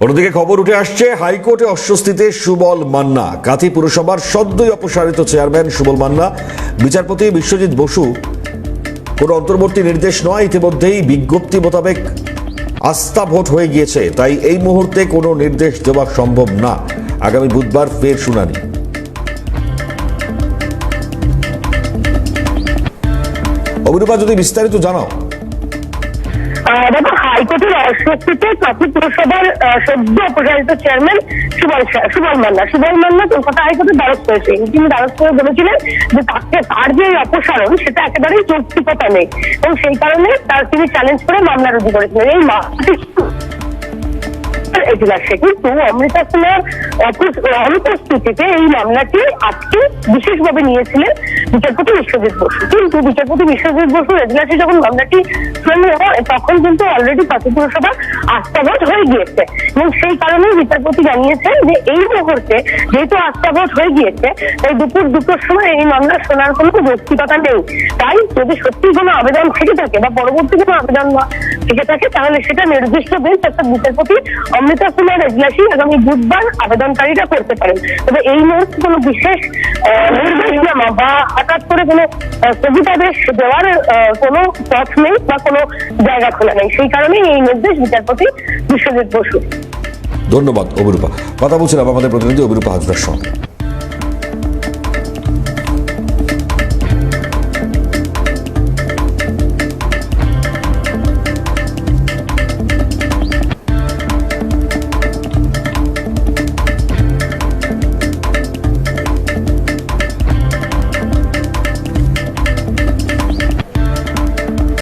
অন্যদিকে খবর উঠে আসছে, হাইকোর্টে অস্বস্তিতে সুবল মান্না। কাঁথি পুরসভার সদ্যই অপসারিত চেয়ারম্যান সুবল মান্না। বিচারপতি বিশ্বজিৎ বসু, কোনো অন্তর্বর্তী নির্দেশ নয়, ইতিমধ্যেই বিজ্ঞপ্তি মোতাবেক আস্থা ভোট হয়ে গিয়েছে। তাই এই মুহূর্তে কোনো নির্দেশ দেওয়া সম্ভব না। আগামী বুধবার ফের শুনানি। অভিরূপা যদি বিস্তারিত জানাও। দেখো হাইকোর্টের অস্বস্তিতে পুরসভার সদ্য অপসারিত চেয়ারম্যান সুবল সুবল মান্না। সুবল মান্না কলকাতা দ্বারস্থ তিনি দ্বারস্থ হয়ে বলেছিলেন যে তাকে, তার যে অপসারণ, সেটা একেবারেই যৌক্তিকতা নেই। এবং সেই কারণে তার তিনি চ্যালেঞ্জ করে মামলা রুজু করেছিলেন। এই মামলাটি এজলাসে কিন্তু অমৃতা সিনহার অনুপস্থিতিতে এই মামলাটি আজকে বিশেষভাবে নিয়েছিলেন। বিচারপতি বিশ্বজিৎ বসু। কিন্তু বিচারপতি বিশ্বজিৎ বসু এজলাসে যখন মামলাটি শুনানি হয়, তখন কিন্তু অলরেডি পাতি পুরসভা আস্থাভোট হয়ে গিয়েছে। এবং সেই কারণে বিচারপতি জানিয়েছেন যে এই মুহূর্তে যেহেতু আস্থাভোট হয়ে গিয়েছে, তাই দুপুর দুটোর সময় এই মামলা শোনার কোনো যৌক্তিকতা নেই। তাই যদি সত্যি কোনো আবেদন থেকে থাকে বা পরবর্তী কোনো আবেদন থেকে থাকে, তাহলে সেটা নির্দিষ্ট বেঞ্চ অর্থাৎ বিচারপতি অমৃতা কুমার এজলাসী আগামী বুধবার আবেদনকারীরা করতে পারেন। তবে এই মুহূর্তে কোনো বিশেষ আহ, দেওয়া বা হঠাৎ করে কোনো স্থগিতাদেশ দেওয়ার কোনো পথ নেই বা কোনো জায়গা খোলা নেই। সেই কারণেই এই নির্দেশ বিচারপতি বিশ্বজিৎ বসু। ধন্যবাদ অবরূপা কথা বলছিলাম আমাদের প্রতিনিধি অবরূপা হাজরার সঙ্গে।